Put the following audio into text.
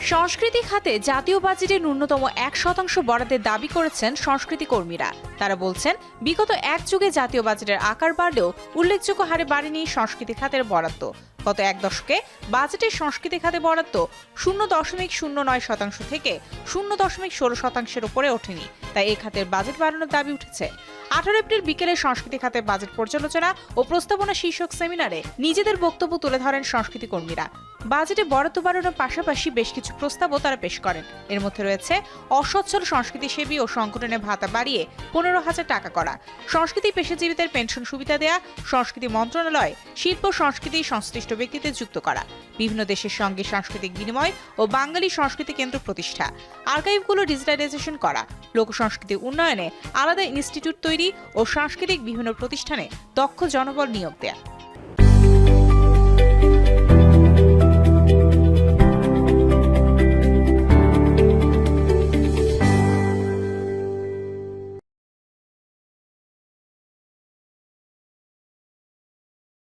সংস্কৃতি খাতে জাতীয় বাজেটে ন্যূনতম এক শতাংশ বরাদ্দের দাবি করেছেন সংস্কৃতি কর্মীরা। তারা বলছেন, বিগত এক যুগে জাতীয় বাজেটের আকার বাড়লেও উল্লেখযোগ্য হারে বাড়েনি সংস্কৃতি খাতের বরাদ্দ। গত এক দশকে বাজেটের সংস্কৃতি খাতে বরাদ্দ শূন্য দশমিক শূন্য নয় শতাংশ থেকে শূন্য দশমিক ষোলো শতাংশের উপরে ওঠেনি। তাই এ খাতের বাজেট বাড়ানোর দাবি উঠেছে। আঠারো এপ্রিল বিকেলে সংস্কৃতি খাতের বাজেট পর্যালোচনা ও প্রস্তাবনা শীর্ষক সেমিনারে নিজেদের বক্তব্য তুলে ধরেন সংস্কৃতি কর্মীরা। বাজেটে বরাদ্দ বাড়ানোর পাশাপাশি বেশ কিছু প্রস্তাবও তারা পেশ করেন। এর মধ্যে রয়েছে, অসচ্ছল সংস্কৃতিসেবী ও সংগঠনের ভাতা বাড়িয়ে পনেরো হাজার টাকা করা, সংস্কৃতি পেশাজীবীদের পেনশন সুবিধা দেয়া, সংস্কৃতি মন্ত্রণালয়, শিল্প সংস্কৃতি সংশ্লিষ্ট ব্যক্তিদের যুক্ত করা, বিভিন্ন দেশের সঙ্গে সাংস্কৃতিক বিনিময় ও বাঙালি সংস্কৃতি কেন্দ্র প্রতিষ্ঠা, আর্কাইভগুলো ডিজিটালাইজেশন করা, লোক সংস্কৃতি উন্নয়নে আলাদা ইনস্টিটিউট তৈরি ও সাংস্কৃতিক বিভিন্ন প্রতিষ্ঠানে দক্ষ জনবল নিয়োগ দেয়া।